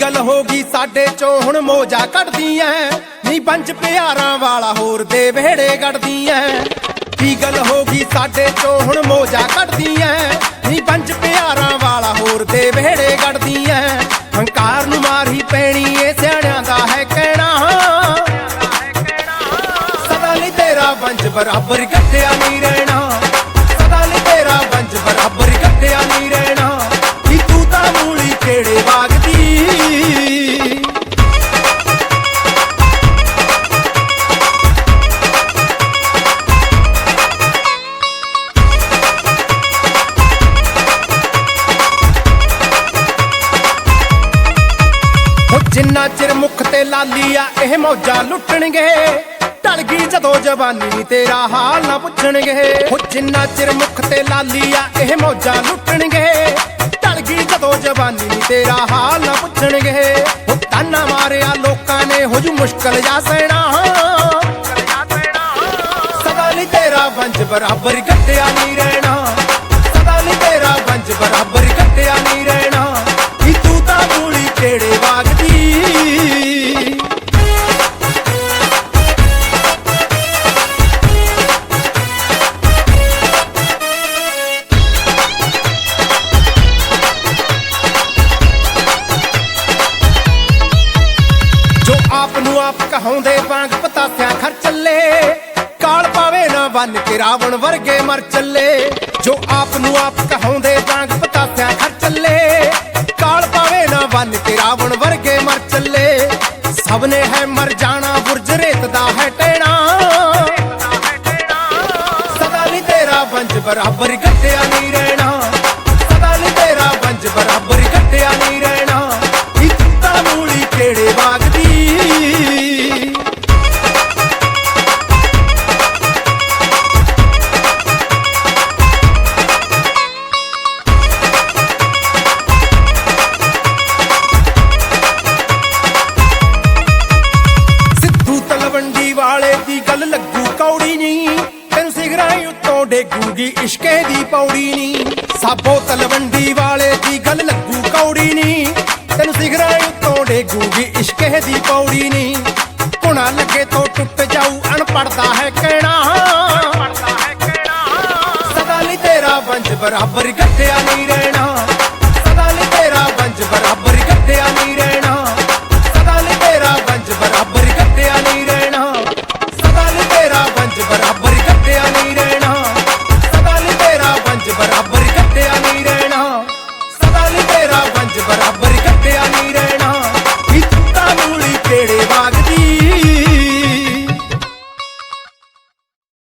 ਗੱਲ ਹੋ ਗਈ ਸਾਡੇ ਚੋਂ, ਹੁਣ ਮੋਜਾ ਕੱਢਦੀ ਐ। ਨੀ ਪੰਜ ਪਿਆਰਾਂ ਵਾਲਾ ਹੋਰ ਦੇ ਵਿਹੜੇ ਕੱਢਦੀ ਐ। ਕੀ ਗੱਲ ਹੋ ਗਈ ਸਾਡੇ ਚੋਂ, ਹੁਣ ਮੋਜਾ ਕੱਢਦੀ ਐ। ਨੀ ਪੰਜ ਪਿਆਰਾਂ ਵਾਲਾ ਹੋਰ ਦੇ ਵਿਹੜੇ ਕੱਢਦੀ ਐ। ਹੰਕਾਰ ਨੂੰ ਮਾਰੀ ਪੈਣੀ ਏ, ਸਿਆਣਿਆਂ ਦਾ ਹੈ ਕਹਿਣਾ। ਸਦਾ ਲਈ ਤੇਰਾ ਵੰਜ ਬਰਾਬਰ ਗੱਟਿਆ ਨਹੀਂ ਰਹਿਣਾ। ਜਿੰਨਾ ਚਿਰ ਮੁਖ ਤੇ ਲਾਲੀ ਆ, ਇਹ ਮੌਜਾਂ ਲੁੱਟਣਗੇ। ਢਲ ਗਈ ਜਦੋਂ ਜਵਾਨੀ ਤੇਰਾ ਹਾਲ ਨਾ ਪੁੱਛਣਗੇ। ਹੋ ਜਿੰਨਾ ਚਿਰ ਮੁਖ ਤੇ ਲਾਲੀ ਆ, ਇਹ ਮੌਜਾਂ ਲੁੱਟਣਗੇ। ਢਲ ਗਈ ਜਦੋਂ ਜਵਾਨੀ ਨੀ ਤੇਰਾ ਹਾਲ ਨਾ ਪੁੱਛਣਗੇ। ਹੋ ਤਾਨਾ ਮਾਰਿਆ ਲੋਕਾਂ ਨੇ, ਹੋ ਜੂ ਮੁਸ਼ਕਲ ਜਾ ਸਹਿਣਾ ਸਦਾ ਲਈ ਤੇਰਾ ਵੰਜ ਬਰਾਬਰ ਗੱਡਿਆ ਨਹੀਂ ਰਹਿਣਾ। ਆਪ ਨੂੰ ਆਪ ਕਹਾਉਂਦੇ ਵਾਂਗ ਪਤਾਸਿਆ ਖਰ ਚੱਲੇ। ਕਾਲ ਪਾਵੇ ਨਾ ਬੰਨ ਕੇ ਰਾਵਣ ਵਰਗੇ ਮਰ ਚੱਲੇ। ਜੋ ਆਪ ਨੂੰ ਆਪ ਕਹਾਉਂਦੇ ਵਾਂਗ ਪਤਾਸਿਆ ਖਰ ਚੱਲੇ। ਕਾਲ ਪਾਵੇ ਨਾ ਬੰਨ ਕੇ ਰਾਵਣ ਵਰਗੇ ਮਰ ਚੱਲੇ। ਸਭ ਨੇ ਹੈ ਮਰ ਜਾਣਾ, ਬੁਰਜ ਰੇਤ ਦਾ ਹੈ ਟਹਿਣਾ ਸਦਾ ਲਈ ਤੇਰਾ ਵੰਜ ਬਰਾਬਰ ਵਾਲੇ ਦੀ ਗੱਲ ਲੱਗੂ ਕੌੜੀ ਨਹੀਂ ਤੈਨੂੰ ਸਿਗਰਾਂ ਉੱਤੋਂ ਡੇਗੂਗੀ ਇਸ਼ਕੇ ਦੀ ਪੌੜੀ ਨਹੀਂ ਸਾਬੋ ਤਲਵੰਡੀ ਵਾਲੇ ਦੀ ਗੱਲ ਲੱਗੂ ਕੌੜੀ ਨਹੀਂ ਤੈਨੂੰ ਸਿਗਰਾਂ ਉੱਤੋਂ ਡੇਗੂਗੀ ਇਸ਼ਕੇ ਦੀ ਪੌੜੀ ਨਹੀਂ ਪੁਣਾ ਲੱਗੇ ਤੋਂ ਟੁੱਟ ਜਾਊ ਅਣਪੜਦਾ ਹੈ ਕਹਿਣਾ ਸਦਾ ਲਈ ਤੇਰਾ ਵੰਜ ਬਰਾਬਰ ਗੱਟਿਆ ਨਹੀਂ